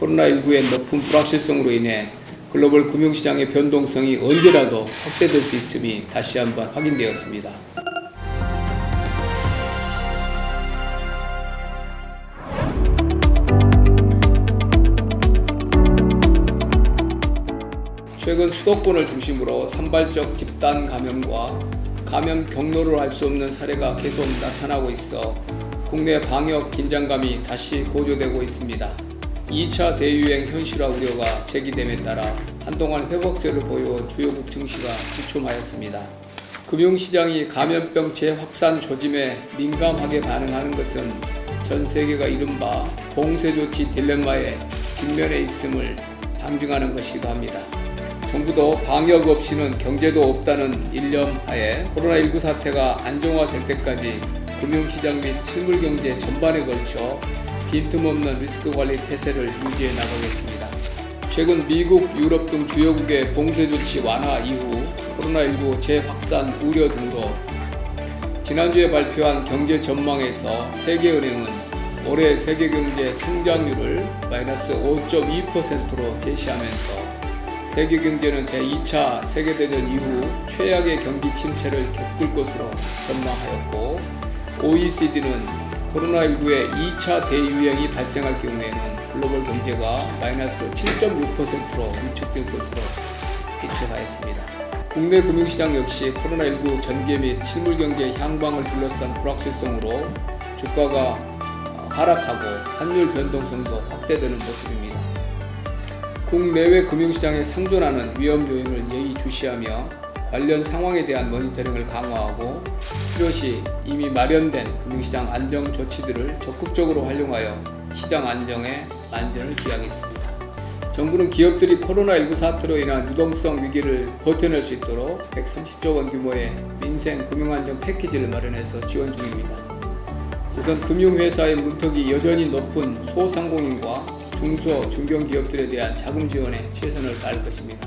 코로나19의 높은 불확실성으로 인해 글로벌 금융시장의 변동성이 언제라도 확대될 수 있음이 다시 한번 확인되었습니다. 최근 수도권을 중심으로 산발적 집단 감염과 감염 경로를 알 수 없는 사례가 계속 나타나고 있어 국내 방역 긴장감이 다시 고조되고 있습니다. 2차 대유행 현실화 우려가 제기됨에 따라 한동안 회복세를 보여온 주요국 증시가 주춤하였습니다. 금융시장이 감염병 재확산 조짐에 민감하게 반응하는 것은 전 세계가 이른바 봉쇄 조치 딜레마에 직면해 있음을 방증하는 것이기도 합니다. 정부도 방역 없이는 경제도 없다는 일념 하에 코로나19 사태가 안정화될 때까지 금융시장 및 실물경제 전반에 걸쳐 빈틈없는 리스크 관리 태세를 유지해 나가겠습니다. 최근 미국, 유럽 등 주요국의 봉쇄 조치 완화 이후 코로나19 재확산 우려 등으로 지난주에 발표한 경제 전망에서 세계은행은 올해 세계 경제 성장률을 마이너스 5.2%로 제시하면서 세계 경제는 제2차 세계대전 이후 최악의 경기 침체를 겪을 것으로 전망하였고 OECD는 코로나19의 2차 대유행이 발생할 경우에는 글로벌 경제가 마이너스 7.6%로 위축될 것으로 예측하였습니다. 국내 금융시장 역시 코로나19 전개 및 실물 경제 향방을 둘러싼 불확실성으로 주가가 하락하고 환율 변동성도 확대되는 모습입니다. 국내외 금융시장에 상존하는 위험 요인을 예의주시하며 관련 상황에 대한 모니터링을 강화하고 필요시 이미 마련된 금융시장 안정 조치들을 적극적으로 활용하여 시장 안정에 안전을 기하겠습니다. 정부는 기업들이 코로나19 사태로 인한 유동성 위기를 버텨낼 수 있도록 130조 원 규모의 민생 금융안정 패키지를 마련해서 지원 중입니다. 우선 금융회사의 문턱이 여전히 높은 소상공인과 중소 중견기업들에 대한 자금 지원에 최선을 다할 것입니다.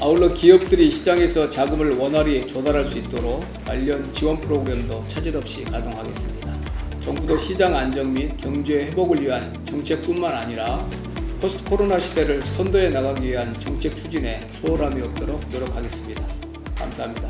아울러 기업들이 시장에서 자금을 원활히 조달할 수 있도록 관련 지원 프로그램도 차질 없이 가동하겠습니다. 정부도 시장 안정 및 경제 회복을 위한 정책뿐만 아니라 포스트 코로나 시대를 선도해 나가기 위한 정책 추진에 소홀함이 없도록 노력하겠습니다. 감사합니다.